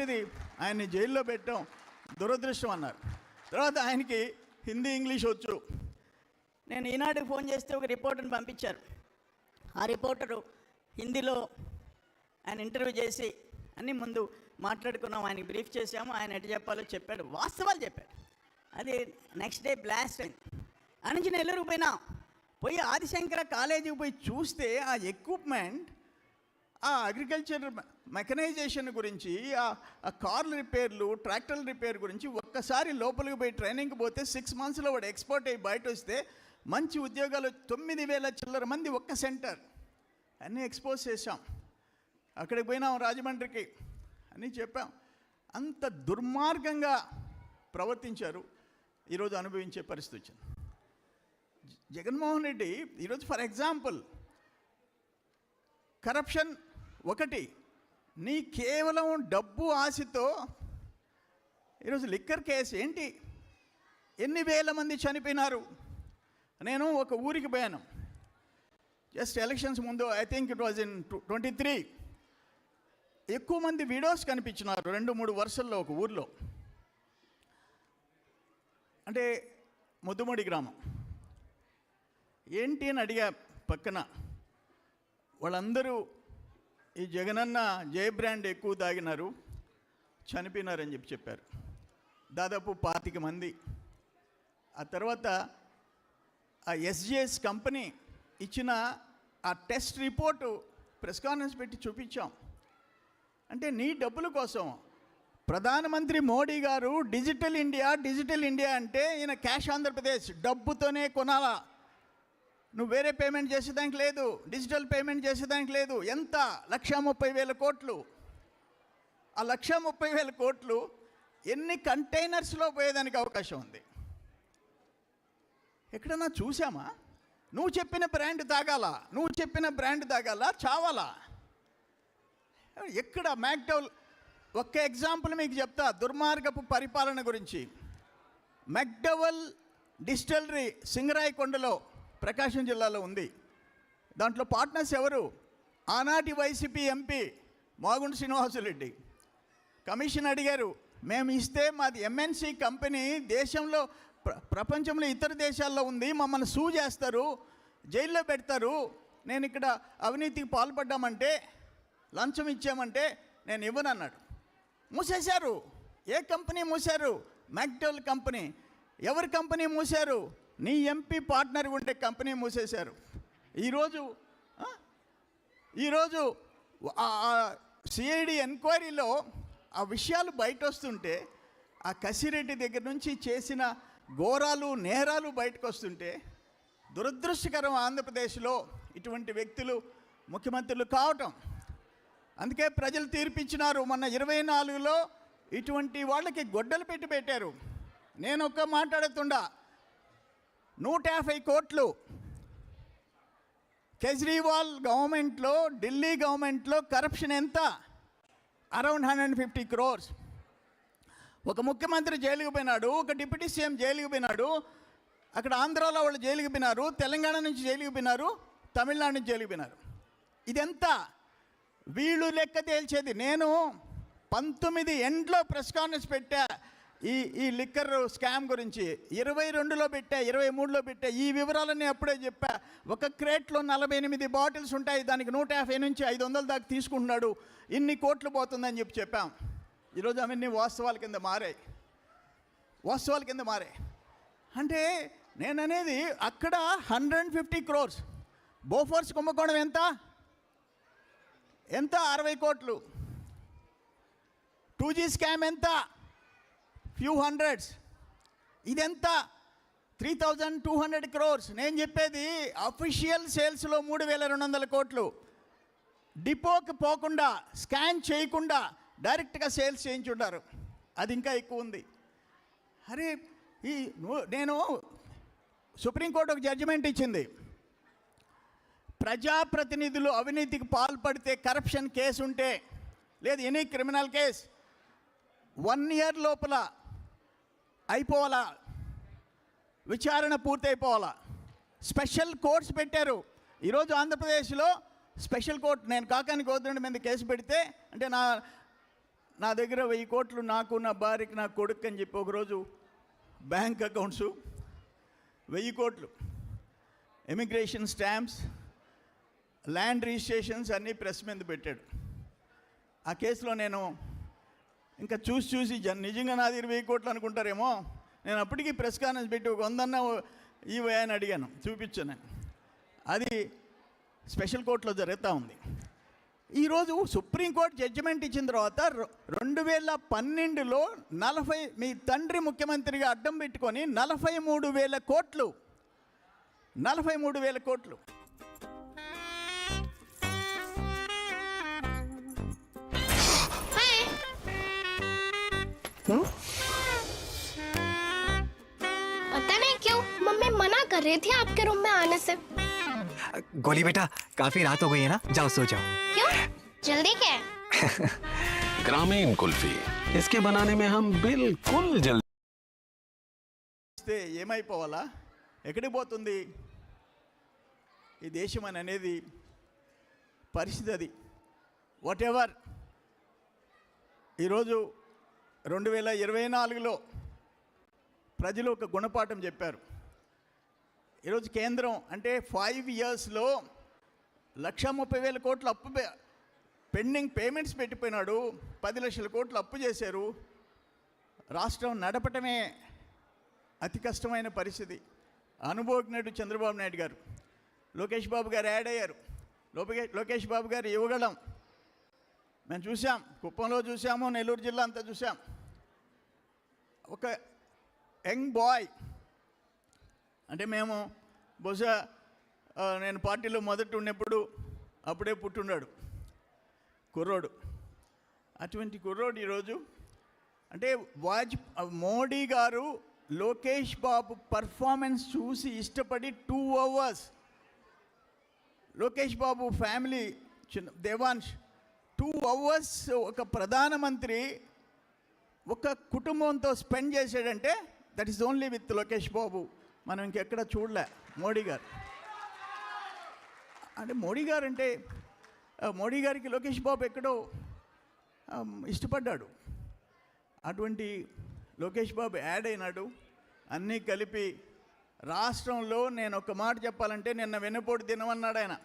అలాంటిది ఆయన్ని జైల్లో పెట్టడం దురదృష్టం అన్నారు. తర్వాత ఆయనకి హిందీ ఇంగ్లీష్ వచ్చు. నేను ఈనాడుకి ఫోన్ చేస్తే ఒక రిపోర్టర్ని పంపించారు. ఆ రిపోర్టరు హిందీలో ఆయన ఇంటర్వ్యూ చేసి అన్ని ముందు మాట్లాడుకున్నాం ఆయన బ్రీఫ్ చేసాము ఆయన ఎటు చెప్పాలో చెప్పాడు వాస్తవాలు చెప్పాడు. అది నెక్స్ట్ డే బ్లాస్ట్ అయింది. ఆ నుంచి నెల్లూరుకు పోయినా పోయి ఆదిశంకర కాలేజీకి పోయి చూస్తే ఆ ఎక్విప్మెంట్ ఆ అగ్రికల్చర్ మెకనైజేషన్ గురించి ఆ కార్ల రిపేర్లు ట్రాక్టర్ల రిపేర్ గురించి ఒక్కసారి లోపలికి పోయి ట్రైనింగ్కి పోతే సిక్స్ మంత్స్లో వాడు ఎక్స్పోర్ట్ అయ్యి బయట వస్తే మంచి ఉద్యోగాలు తొమ్మిది వేల చిల్లర మంది ఒక్క సెంటర్ అన్నీ ఎక్స్పోజ్ చేశాం. అక్కడికి పోయినాం రాజమండ్రికి అని చెప్పాం. అంత దుర్మార్గంగా ప్రవర్తించారు ఈరోజు అనుభవించే పరిస్థితి వచ్చింది. జగన్మోహన్ రెడ్డి ఈరోజు ఫర్ ఎగ్జాంపుల్ కరప్షన్ ఒకటి నీ కేవలం డబ్బు ఆశతో ఈరోజు లిక్కర్ కేసు ఏంటి? ఎన్ని వేల మంది చనిపోయినారు? నేను ఒక ఊరికి పోయాను. జస్ట్ ఎలక్షన్స్ ముందు I think it was in twenty three ఎక్కువ మంది వీడియోస్ కనిపించినారు రెండు మూడు వరుసల్లో ఒక ఊర్లో. అంటే ముద్దుమూడి గ్రామం. ఏంటి అని అడిగా పక్కన. వాళ్ళందరూ ఈ జగనన్న జయ బ్రాండ్ ఎక్కువ తాగినారు చనిపోయినారని చెప్పి చెప్పారు. దాదాపు పాతిక మంది. ఆ తర్వాత ఆ ఎస్జిఎస్ కంపెనీ ఇచ్చిన ఆ టెస్ట్ రిపోర్టు ప్రెస్ కాన్ఫరెన్స్ పెట్టి చూపించాం. అంటే నీ డబ్బుల కోసం ప్రధానమంత్రి మోడీ గారు డిజిటల్ ఇండియా డిజిటల్ ఇండియా అంటే ఈయన క్యాష్ ఆంధ్రప్రదేశ్ డబ్బుతోనే కొనాలా? నువ్వు వేరే పేమెంట్ చేసేదానికి లేదు డిజిటల్ పేమెంట్ చేసేదానికి లేదు. ఎంత? లక్ష ముప్పై వేల కోట్లు. ఆ లక్ష ముప్పై వేల కోట్లు ఎన్ని కంటైనర్స్లో పోయేదానికి అవకాశం ఉంది? ఎక్కడన్నా చూసామా నువ్వు చెప్పిన బ్రాండ్ తాగాల? నువ్వు చెప్పిన బ్రాండ్ తాగాల? చావాలా? ఎక్కడ మ్యాక్డౌల్ ఒక్క ఎగ్జాంపుల్ మీకు చెప్తా దుర్మార్గపు పరిపాలన గురించి. మెక్డవల్ డిస్టిలరీ సింగరాయకొండలో ప్రకాశం జిల్లాలో ఉంది. దాంట్లో పార్ట్నర్స్ ఎవరు? ఆనాటి YCP MP Magunta Srinivasulu Reddy commission అడిగారు మేము ఇస్తే మాది ఎంఎన్సీ కంపెనీ దేశంలో ప్ర ప్రపంచంలో ఇతర దేశాల్లో ఉంది మమ్మల్ని సూ చేస్తారు జైల్లో పెడతారు నేను ఇక్కడ అవినీతికి పాల్పడ్డామంటే లంచం ఇచ్చామంటే నేను ఇవ్వనన్నాడు. మూసేశారు. ఏ కంపెనీ మూశారు? McDowell company. ఎవరి కంపెనీ మూశారు? నీ ఎంపీ పార్ట్నర్ ఉండే కంపెనీ మూసేశారు. ఈరోజు ఈరోజు సిఐడి ఎంక్వైరీలో ఆ విషయాలు బయట వస్తుంటే ఆ కసిరెడ్డి దగ్గర నుంచి చేసిన ఘోరాలు నేరాలు బయటకు వస్తుంటే దురదృష్టకరం ఆంధ్రప్రదేశ్లో ఇటువంటి వ్యక్తులు ముఖ్యమంత్రులు కావటం. అందుకే ప్రజలు తీర్పిచ్చినారు. మొన్న ఇరవై నాలుగులో ఇటువంటి వాళ్ళకి గొడ్డలు పెట్టి పెట్టారు. నేను ఒక్క మాట్లాడుతుండా. నూట యాభై కోట్లు. కేజ్రీవాల్ గవర్నమెంట్లో ఢిల్లీ గవర్నమెంట్లో కరప్షన్ ఎంత? Around hundred fifty crores. ఒక ముఖ్యమంత్రి జైలుకు పోయినాడు ఒక డిప్యూటీ సీఎం జైలుకు పోయినాడు అక్కడ ఆంధ్రాలో వాళ్ళు జైలుకు పోయినారు తెలంగాణ నుంచి జైలుకు పోయినారు తమిళనాడు నుంచి జైలుకు పోయినారు. ఇదెంత? వీళ్ళు లెక్క తేల్చేది. నేను పంతొమ్మిది ఎండ్లో ప్రెస్ కాన్ఫరెన్స్ పెట్టా. ఈ ఈ లిక్కర్ స్కామ్ గురించి ఇరవై రెండులో పెట్టా ఇరవై మూడులో పెట్టా ఈ వివరాలన్నీ అప్పుడే చెప్పా. ఒక క్రేట్లో నలభై ఎనిమిది బాటిల్స్ ఉంటాయి దానికి నూట యాభై నుంచి ఐదు వందల దాకా తీసుకుంటున్నాడు. ఇన్ని కోట్లు పోతుందని చెప్పి చెప్పాం. ఈరోజు అవన్నీ వాస్తవాల కింద మారాయి. వాస్తవాల కింద మారాయి. అంటే నేననేది అక్కడ హండ్రెడ్ ఫిఫ్టీ క్రోర్స్. బోఫోర్స్ కుంభకోణం ఎంత? ఎంత? అరవై కోట్లు. టూ జీ స్కామ్ ఎంత? ఫ్యూ హండ్రెడ్స్ ఇదెంత? Three thousand two hundred crores నేను చెప్పేది అఫీషియల్ సేల్స్లో మూడు వేల రెండు వందల కోట్లు. డిపోకి పోకుండా స్కాన్ చేయకుండా డైరెక్ట్గా సేల్స్ చేయించుంటారు అది ఇంకా ఎక్కువ ఉంది. అరే ఈ నేను సుప్రీంకోర్టు ఒక జడ్జిమెంట్ ఇచ్చింది. ప్రజాప్రతినిధులు అవినీతికి పాల్పడితే కరప్షన్ కేసు ఉంటే లేదు any criminal case one year లోపల అయిపోవాలా? విచారణ పూర్తయిపోవాలా? స్పెషల్ కోర్ట్స్ పెట్టారు. ఈరోజు ఆంధ్రప్రదేశ్లో స్పెషల్ కోర్ట్ నేను కాకాని గోద్రెండి మీద కేసు పెడితే అంటే నా నా దగ్గర వెయ్యి కోట్లు నాకు నా భార్యకి నా కొడుకు అని చెప్పి ఒకరోజు బ్యాంక్ అకౌంట్స్ వెయ్యి కోట్లు ఎమిగ్రేషన్ స్టాంప్స్ ల్యాండ్ రిజిస్ట్రేషన్స్ అన్నీ ప్రెస్ మీద పెట్టాడు. ఆ కేసులో నేను ఇంకా చూసి చూసి జన్ నిజంగా నాది ఇరవై కోట్లు అనుకుంటారేమో. నేను అప్పటికి ప్రెస్ కాన్ఫరెన్స్ పెట్టి ఒక వందన్న ఇవే అని అడిగాను చూపించాను అది స్పెషల్ కోర్టులో జరుగుతూ ఉంది. ఈరోజు సుప్రీంకోర్టు జడ్జిమెంట్ ఇచ్చిన తర్వాత రెండు వేల పన్నెండులో నలభై మీ తండ్రి ముఖ్యమంత్రిగా అడ్డం పెట్టుకొని నలభై మూడు వేల కోట్లు. నలభై మూడు వేల కోట్లు. कर रही थी आपके रूम में आने से गोली बेटा काफी रात हो गई है ना जाओ सो जाओ क्यों जल्दी क्या है ग्रामीण कुल्फी इसके बनाने में हम बिल्कुल जल्दी ఇస్తే ఏమైపోవాలా ఎక్కడికి పోతుంది ఈ దేశం అని అనేది పరిస్థితి అది వాట్ ఎవర్ ఈరోజు రెండు వేల ఇరవై నాలుగులో ప్రజలు ఒక గుణపాఠం చెప్పారు ఈరోజు కేంద్రం అంటే ఫైవ్ ఇయర్స్లో లక్ష ముప్పై వేల కోట్లు అప్పు పె- పెండింగ్ పేమెంట్స్ పెట్టిపోయినాడు. పది లక్షల కోట్లు అప్పు చేశారు. రాష్ట్రం నడపటమే అతి కష్టమైన పరిస్థితి. అనుభవజ్ఞుడు చంద్రబాబు నాయుడు గారు లోకేష్ బాబు గారు యాడ్ అయ్యారు. లోకే లోకేష్ బాబు గారు ఇవ్వగలం. మేము చూసాం కుప్పంలో చూసాము నెల్లూరు జిల్లా అంతా చూసాం ఒక యంగ్ బాయ్ అంటే మేము బహుశా నేను పార్టీలో మొదట ఉన్నప్పుడు అప్పుడే పుట్టున్నాడు కుర్రోడు. అటువంటి కుర్రోడు ఈరోజు అంటే వాజ్ మోడీ గారు లోకేష్ బాబు పర్ఫార్మెన్స్ చూసి ఇష్టపడి two hours Lokesh Babu family చిన్న దేవాన్ష్ టూ అవర్స్ ఒక ప్రధానమంత్రి ఒక కుటుంబంతో spend చేసాడంటే that is only with Lokesh Babu. మనం ఇంకెక్కడ చూడలే. మోడీ గారు. అంటే మోడీ గారు అంటే మోడీ గారికి లోకేష్ బాబు ఎక్కడో ఇష్టపడ్డాడు. అటువంటి లోకేష్ బాబు యాడ్ అయినాడు. అన్నీ కలిపి రాష్ట్రంలో నేను ఒక మాట చెప్పాలంటే నిన్న వెన్నుపోటు తినమన్నాడు ఆయన.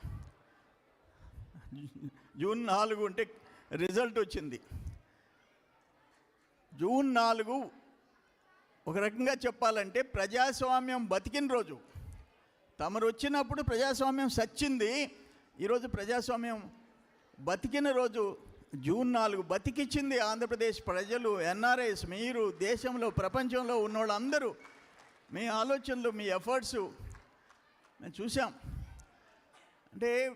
జూన్ నాలుగు అంటే రిజల్ట్ వచ్చింది. జూన్ నాలుగు ఒక రకంగా చెప్పాలంటే ప్రజాస్వామ్యం బతికిన రోజు. తమరు వచ్చినప్పుడు ప్రజాస్వామ్యం సచ్చింది. ఈరోజు ప్రజాస్వామ్యం బతికిన రోజు జూన్ నాలుగు బతికిచ్చింది ఆంధ్రప్రదేశ్ ప్రజలు ఎన్ఆర్ఐస్ మీరు దేశంలో ప్రపంచంలో ఉన్నోళ్ళందరూ. మీ ఆలోచనలు మీ ఎఫర్ట్స్ మేము చూసాం అంటే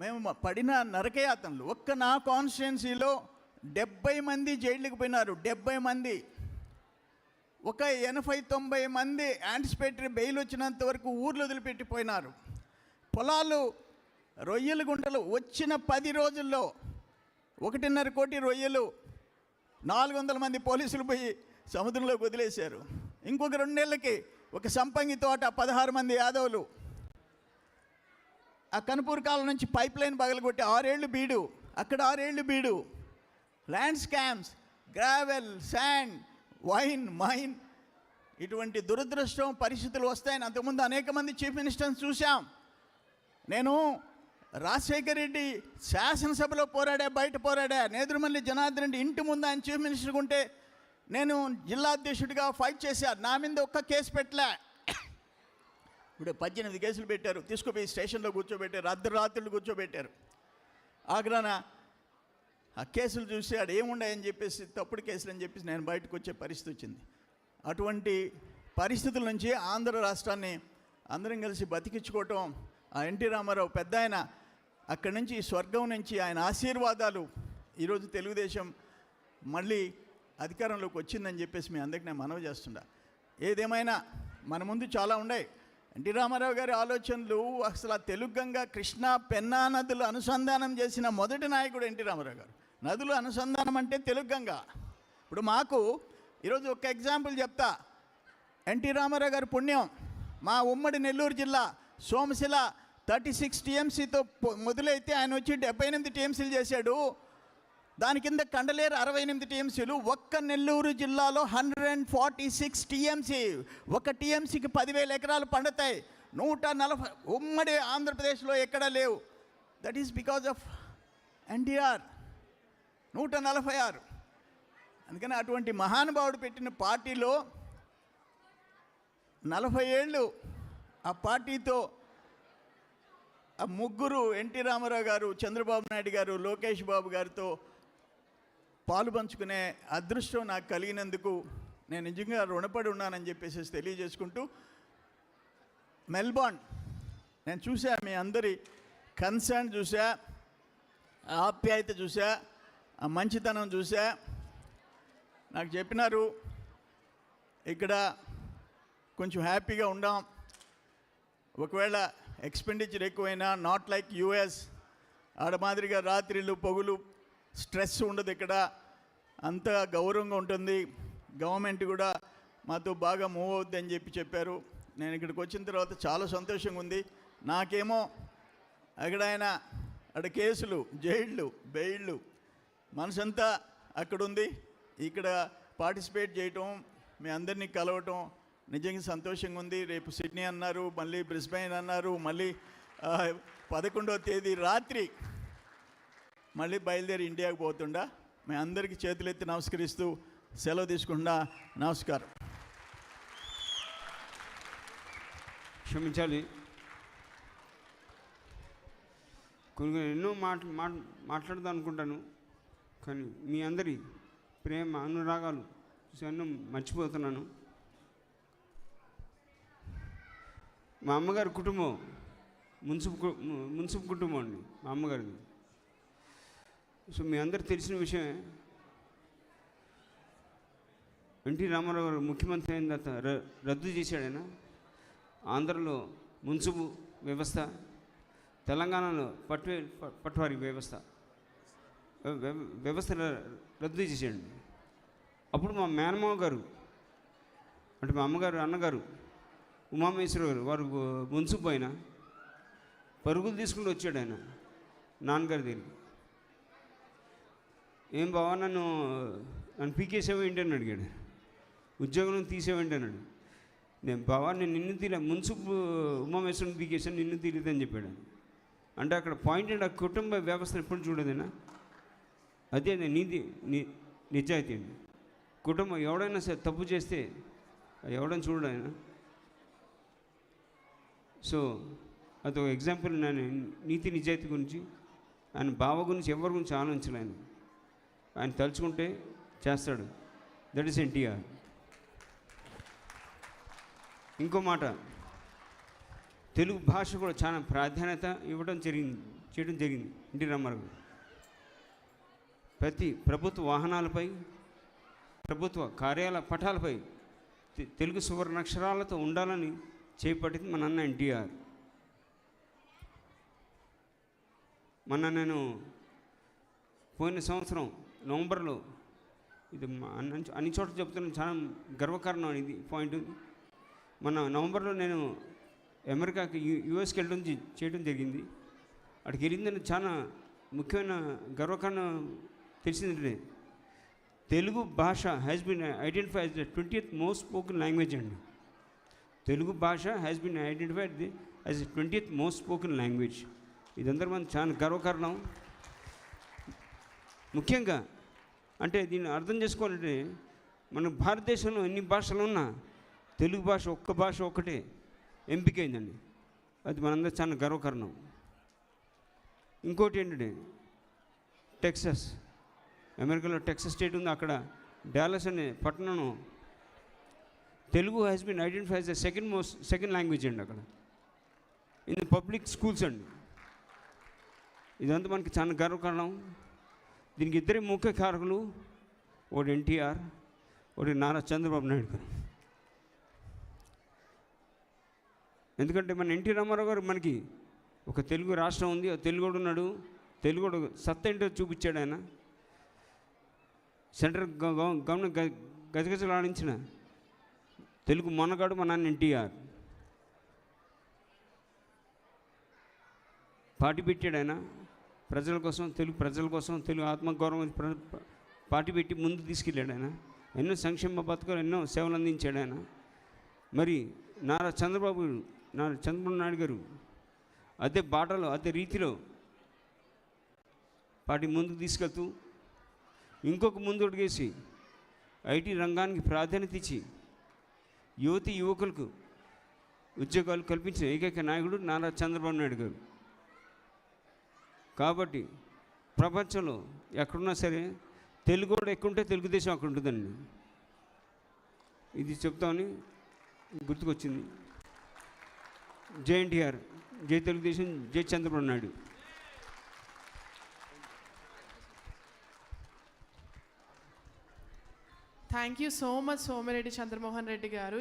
మేము పడిన నరకయాతనలు. ఒక్క నా కాన్స్టిట్యున్సీలో డెబ్బై మంది జైళ్ళకి పోయినారు. డెబ్బై మంది ఒక ఎనభై తొంభై మంది యాంటిసిపేటరీ బెయిల్ వచ్చినంత వరకు ఊర్లు వదిలిపెట్టిపోయినారు. పొలాలు రొయ్యల గుంటలు వచ్చిన పది రోజుల్లో ఒకటిన్నర కోటి రొయ్యలు నాలుగు వందల మంది పోలీసులు పోయి సముద్రంలోకి వదిలేశారు. ఇంకొక రెండేళ్ళకి ఒక సంపంగి తోట పదహారు మంది యాదవులు. ఆ కనుపూర్ కాలం నుంచి పైప్ లైన్ పగలగొట్టి ఆరేళ్ళు బీడు. అక్కడ ఆరేళ్ళు బీడు. Land scams gravel sand wine mine. ఇటువంటి దురదృష్టం పరిస్థితులు వస్తాయని అంతకుముందు అనేక మంది చీఫ్ మినిస్టర్ని చూశాం. నేను రాజశేఖర్ రెడ్డి శాసనసభలో పోరాడా బయట పోరాడా? నేదురుమల్లి జనార్దన్ రెడ్డి ఇంటి ముందు ఆయన చీఫ్ మినిస్టర్గా ఉంటే నేను జిల్లా అధ్యక్షుడిగా ఫైట్ చేశాను నా మీద ఒక్క కేసు పెట్టలే. ఇప్పుడు పద్దెనిమిది కేసులు పెట్టారు. తీసుకుపోయి స్టేషన్లో కూర్చోబెట్టారు. అర్ధరాత్రులు కూర్చోబెట్టారు. ఆగ్రాన ఆ కేసులు చూసి ఆడ ఏముండాయని చెప్పేసి తప్పుడు కేసులు అని చెప్పేసి నేను బయటకు వచ్చే పరిస్థితి వచ్చింది. అటువంటి పరిస్థితుల నుంచి ఆంధ్ర రాష్ట్రాన్ని అందరం కలిసి బతికించుకోవటం ఆ ఎన్టీ రామారావు పెద్ద ఆయన అక్కడి నుంచి స్వర్గం నుంచి ఆయన ఆశీర్వాదాలు ఈరోజు తెలుగుదేశం మళ్ళీ అధికారంలోకి వచ్చిందని చెప్పేసి మీ అందరికీ నేను మనవి చేస్తుండా ఏదేమైనా మన ముందు చాలా ఉన్నాయి. ఎన్టీ రామారావు గారి ఆలోచనలు అసలు ఆ తెలుగు గంగ కృష్ణా పెన్నా నదులు అనుసంధానం చేసిన మొదటి నాయకుడు ఎన్టీ రామారావు గారు. నదులు అనుసంధానం అంటే తెలుగు గంగ. ఇప్పుడు మాకు ఈరోజు ఒక ఎగ్జాంపుల్ చెప్తా. ఎన్టీ రామారావు గారి పుణ్యం. మా ఉమ్మడి నెల్లూరు జిల్లా సోమశిల థర్టీ సిక్స్ టీఎంసీతో మొదలైతే ఆయన వచ్చి డెబ్బై ఎనిమిది టీఎంసీలు చేశాడు. దాని కింద కండలేరు అరవై ఎనిమిది టీఎంసీలు. ఒక్క నెల్లూరు జిల్లాలో hundred and forty six TMC. ఒక టీఎంసీకి పదివేల ఎకరాలు పండుతాయి. నూట నలభై ఉమ్మడి ఆంధ్రప్రదేశ్లో ఎక్కడా లేవు. That is because of NTR నూట నలభై ఆరు. అందుకని అటువంటి మహానుభావుడు పెట్టిన పార్టీలో నలభై ఏళ్ళు ఆ పార్టీతో ఆ ముగ్గురు ఎన్టీ రామారావు గారు చంద్రబాబు నాయుడు గారు లోకేష్ బాబు గారితో పాలు పంచుకునే అదృష్టం నాకు కలిగినందుకు నేను నిజంగా రుణపడి ఉన్నానని చెప్పేసి తెలియజేసుకుంటూ మెల్బోర్న్. నేను చూసా మీ అందరి కన్సర్న్ చూసా ఆప్యాయత చూసా ఆ మంచితనం చూసా. నాకు చెప్పినారు ఇక్కడ కొంచెం హ్యాపీగా ఉండాం. ఒకవేళ ఎక్స్పెండిచర్ ఎక్కువైనా నాట్ లైక్ యూఎస్ ఆడ మాదిరిగా రాత్రిళ్ళు పొగులు స్ట్రెస్ ఉండదు ఇక్కడ. అంత గౌరవంగా ఉంటుంది. గవర్నమెంట్ కూడా మాతో బాగా మూవ్ అవుద్ది అని చెప్పి చెప్పారు. నేను ఇక్కడికి వచ్చిన తర్వాత చాలా సంతోషంగా ఉంది. నాకేమో అక్కడ ఆయన అక్కడ కేసులు జైళ్ళు బెయిళ్ళు మనసంతా అక్కడ ఉంది ఇక్కడ పార్టిసిపేట్ చేయటం మీ అందరినీ కలవటం నిజంగా సంతోషంగా ఉంది రేపు సిడ్నీ అన్నారు మళ్ళీ బ్రిస్బెయిన్ అన్నారు మళ్ళీ పదకొండవ తేదీ రాత్రి మళ్ళీ బయలుదేరి ఇండియాకు పోతుండా. మీ అందరికీ చేతులెత్తి నమస్కరిస్తూ సెలవు తీసుకుండా నమస్కారం. క్షమించాలి. కొన్ని ఎన్నో మాట్లా మాట మాట్లాడదాం అనుకుంటాను కానీ మీ అందరి ప్రేమ అనురాగాలు అన్నీ మర్చిపోతున్నాను. మా అమ్మగారి కుటుంబం మున్సిపు కు- మున్సిపు కుటుంబం అండి మా అమ్మగారిది. సో మీ అందరికి తెలిసిన విషయమే. ఎన్టీ రామారావు గారు ముఖ్యమంత్రి అయిన తర్వాత రద్దు చేశాడైనా ఆంధ్రలో మున్సిపు వ్యవస్థ తెలంగాణలో పట్టు ప- పట్వారీ వ్యవస్థ. వ్యవస్థ రద్దు చేసేయండి. అప్పుడు మా మేనమావ గారు అంటే మా అమ్మగారు అన్నగారు ఉమామేశ్వర గారు వారు మున్సిపు ఆయన పరుగులు తీసుకుంటూ వచ్చాడు ఆయన నాన్నగారి దగ్గరికి. ఏం బావా నన్ను నన్ను పీకేసావు ఏంటి? అని అడిగాడు. ఉద్యోగం తీసేవేంటి అన్నాడు. నేను బావా నేను నిన్ను తీలే మున్సిపు ఉమామేశ్వరం పీకేసాను నిన్ను తీయలేదని చెప్పాడు. అంటే అక్కడ పాయింట్ ఏంటి? ఆ కుటుంబ వ్యవస్థను ఎప్పుడు చూడదేనా అదే నీతి ని నిజాయితీ అండి. కుటుంబం ఎవడైనా సరే తప్పు చేస్తే ఎవడైనా చూడడు ఆయన. సో అదొక ఎగ్జాంపుల్ నేను నీతి నిజాయితీ గురించి ఆయన బావ గురించి ఎవరి గురించి ఆలోచించలేను ఆయన. తలుచుకుంటే చేస్తాడు. దట్ ఈస్ ఎన్టీఆర్ ఇంకో మాట. తెలుగు భాష కూడా చాలా ప్రాధాన్యత ఇవ్వడం జరిగింది చేయడం జరిగింది. ఎన్టీ రామారావు ప్రతి ప్రభుత్వ వాహనాలపై ప్రభుత్వ కార్యాలయ పటాలపై తెలుగు సువర్ణాక్షరాలతో ఉండాలని చేపట్టింది మన అన్న ఎన్టీఆర్. మొన్న నేను పోయిన సంవత్సరం నవంబర్లో ఇది అన్ని చోట్ల చెప్తున్నాను చాలా గర్వకారణం ఇది పాయింట్ మన నవంబర్లో నేను అమెరికాకి యుఎస్కి వెళ్ళడం చేయడం జరిగింది. అక్కడికి వెళ్ళిందని చాలా ముఖ్యమైన గర్వకారణం తెలిసిందంటే తెలుగు భాష has been identified as the twentieth most spoken language అండి. తెలుగు భాష has been identified the as twenty twentieth most spoken language ఇదంతా మనం చాలా గర్వకారణం. ముఖ్యంగా అంటే దీన్ని అర్థం చేసుకోవాలంటే మన భారతదేశంలో ఎన్ని భాషలు ఉన్నా తెలుగు భాష ఒక్క భాష ఒక్కటే ఎంపికైందండి అది మనందరూ చాలా గర్వకారణం. ఇంకోటి ఏంటంటే టెక్సస్. అమెరికాలో టెక్సస్ స్టేట్ ఉంది అక్కడ డాలస్ అనే పట్టణం Telugu has been identify the second most second language అండి అక్కడ. ఇన్ పబ్లిక్ స్కూల్స్ అండి. ఇదంతా మనకి చాలా గర్వకారణం. దీనికి ఇద్దరి ముఖ్య కారకులు ఒకటి ఎన్టీఆర్ ఒకటి నారా చంద్రబాబు నాయుడు గారు. ఎందుకంటే మన ఎన్టీ రామారావు గారు మనకి ఒక తెలుగు రాష్ట్రం ఉంది ఆ తెలుగుడు ఉన్నాడు తెలుగుడు సత్త ఏంటో చూపించాడు ఆయన. సెంట్రల్ గవర్నమెంట్ గ- గజగజలాడించిన తెలుగు మొనగాడు మా నాన్న ఎన్టీఆర్. పార్టీ పెట్టాడు ఆయన. ప్రజల కోసం తెలుగు ప్రజల కోసం తెలుగు ఆత్మగౌరవం ప్ర- పార్టీ పెట్టి ముందు తీసుకెళ్ళాడు ఆయన. ఎన్నో సంక్షేమ పథకాలు ఎన్నో సేవలు అందించాడు ఆయన. మరి నారా చంద్రబాబు నారా చంద్రబాబు నాయుడు గారు అదే బాటలో అదే రీతిలో పార్టీ ముందుకు తీసుకెళ్తూ ఇంకొక ముందు అడిగేసి ఐటీ రంగానికి ప్రాధాన్యత ఇచ్చి యువతి యువకులకు ఉద్యోగాలు కల్పించిన ఏకైక నాయకుడు నారా చంద్రబాబు నాయుడు గారు. కాబట్టి ప్రపంచంలో ఎక్కడున్నా సరే తెలుగు కూడా ఎక్కువ ఉంటే తెలుగుదేశం అక్కడ ఉంటుందండి. ఇది చెప్తామని గుర్తుకొచ్చింది. జై ఎన్టీఆర్ జై తెలుగుదేశం జై Chandrababu Naidu. Thank you so much Somireddy Chandramohan Reddy garu.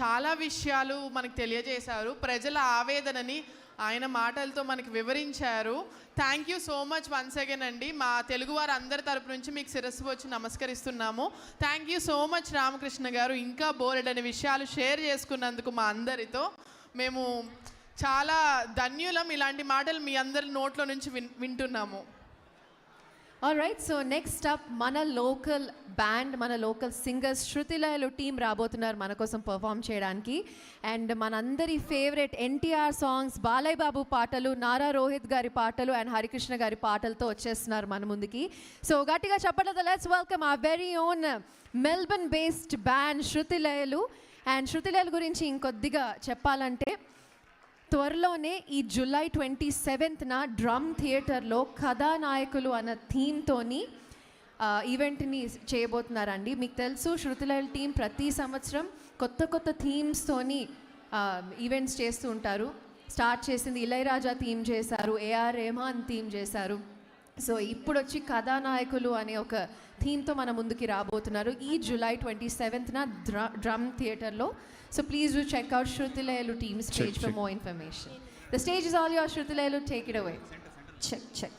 చాలా విషయాలు మనకు తెలియజేశారు. ప్రజల ఆవేదనని ఆయన మాటలతో మనకు వివరించారు. Thank you so much once again అండి. మా తెలుగువారు అందరి తరపు నుంచి మీకు శిరస్సు వచ్చి నమస్కరిస్తున్నాము. Thank you so much Ramakrishna garu. ఇంకా బోలెడని విషయాలు షేర్ చేసుకున్నందుకు మా అందరితో మేము చాలా ధన్యులం. ఇలాంటి మాటలు మీ అందరి నోట్లో నుంచి విన్ వింటున్నాము. రైట్ సో నెక్స్ట్ అప్ మన లోకల్ బ్యాండ్ మన లోకల్ సింగర్స్ శృతిలయలు టీం రాబోతున్నారు మన కోసం పర్ఫామ్ చేయడానికి. అండ్ మనందరి ఫేవరెట్ ఎన్టీఆర్ సాంగ్స్ బాలయ్య బాబు పాటలు నారా రోహిత్ గారి పాటలు అండ్ హరికృష్ణ గారి పాటలతో వచ్చేస్తున్నారు మన ముందుకి. సో గట్టిగా చెప్పట్లేదు let's welcome a very own Melbourne based band Shruthilayalu. And Shruthilayalu గురించి ఇంకొద్దిగా చెప్పాలంటే త్వరలోనే ఈ జూలై ట్వంటీ సెవెంత్న డ్రమ్ థియేటర్లో కథానాయకులు అన్న థీమ్తోని ఈవెంట్ని చేయబోతున్నారండి. మీకు తెలుసు శృతిలైల్ టీం ప్రతి సంవత్సరం కొత్త కొత్త థీమ్స్తోని ఈవెంట్స్ చేస్తూ ఉంటారు. స్టార్ట్ చేసింది ఇళయరాజా థీమ్ చేశారు ఏఆర్ రెహమాన్ థీమ్ చేశారు. సో ఇప్పుడు వచ్చి కథానాయకులు అనే ఒక థీమ్తో మన ముందుకి రాబోతున్నారు. ఈ జూలై ట్వంటీ సెవెంత్న డ్రమ్ థియేటర్లో. So please do check out Shruthilayalu team stage for more information. The stage is all your Shruthilayalu take it away. Check check.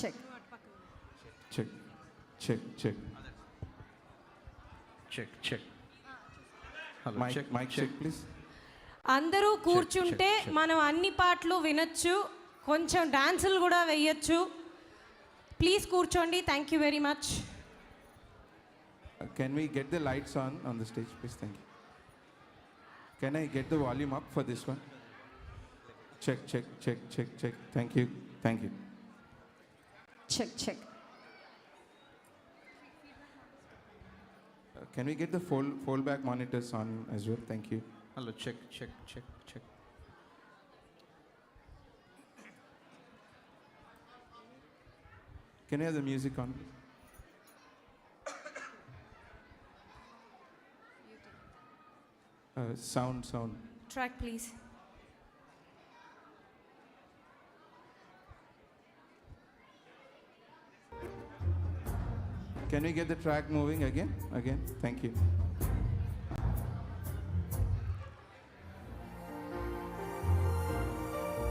Check. Check check hello mic check mic check please అందరూ కూర్చుంటే. మనం అన్ని పాటలు వినొచ్చు. కొంచెం డాన్సులు కూడా వేయచ్చు ప్లీజ్ కూర్చోండి thank you very much Uh, can we get the lights on on the stage please thank you can i get the volume up for this one check check check check check thank you thank you check check Uh, can we get the fold fold back monitors on as well thank you hello check check check check Can I have the music on? Uh, sound, sound. Track, please. Can we get the track moving again? Again, thank you.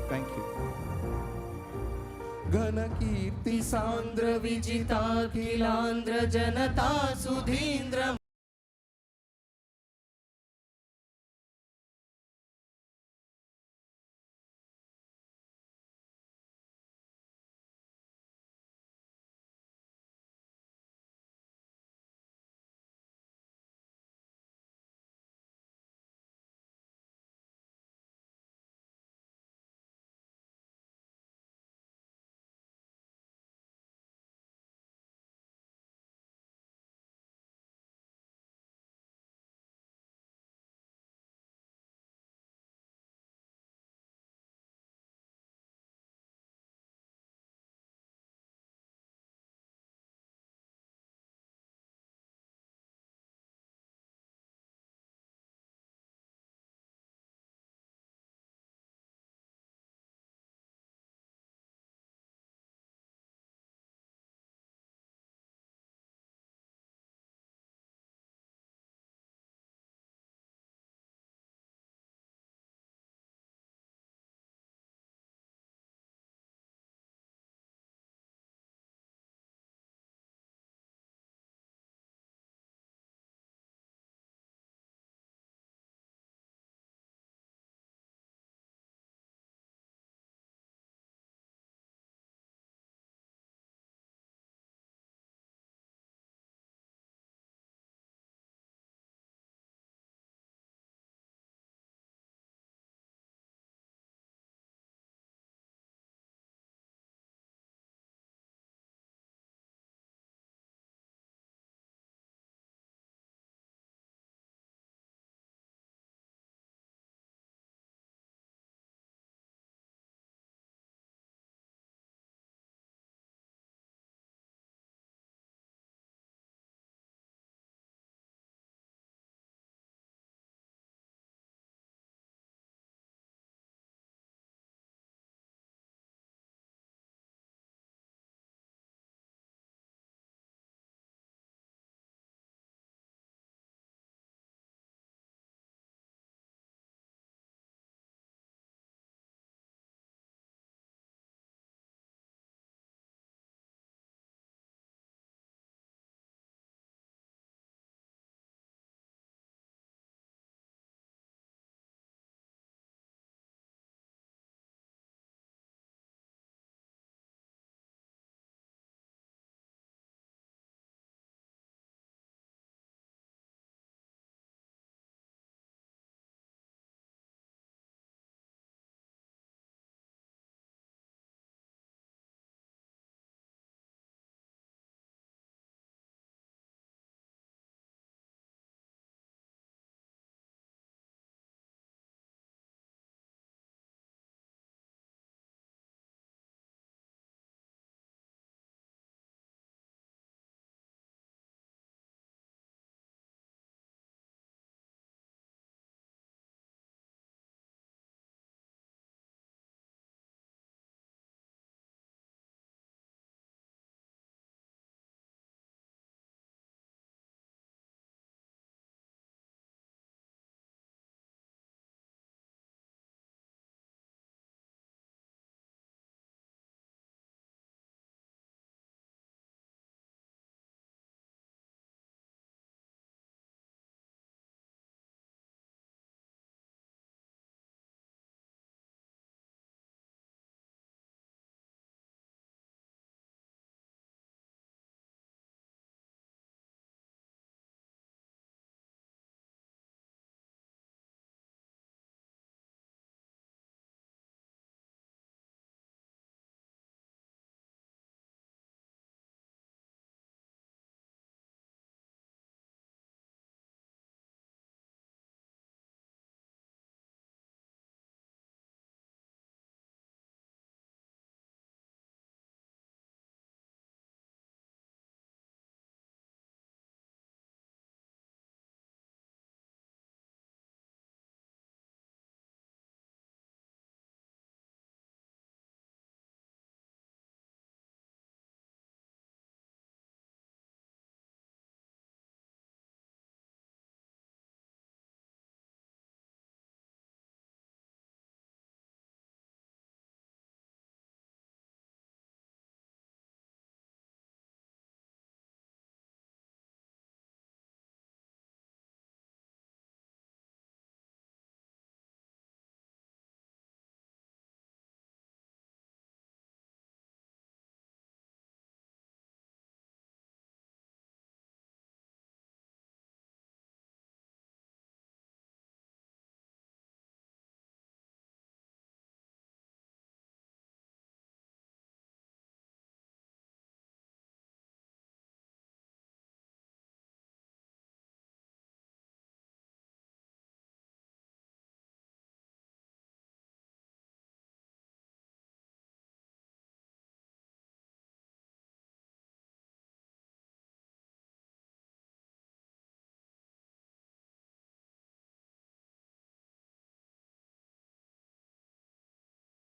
Thank you. घनकीर्तिजिताखिला जनता सुधींद्र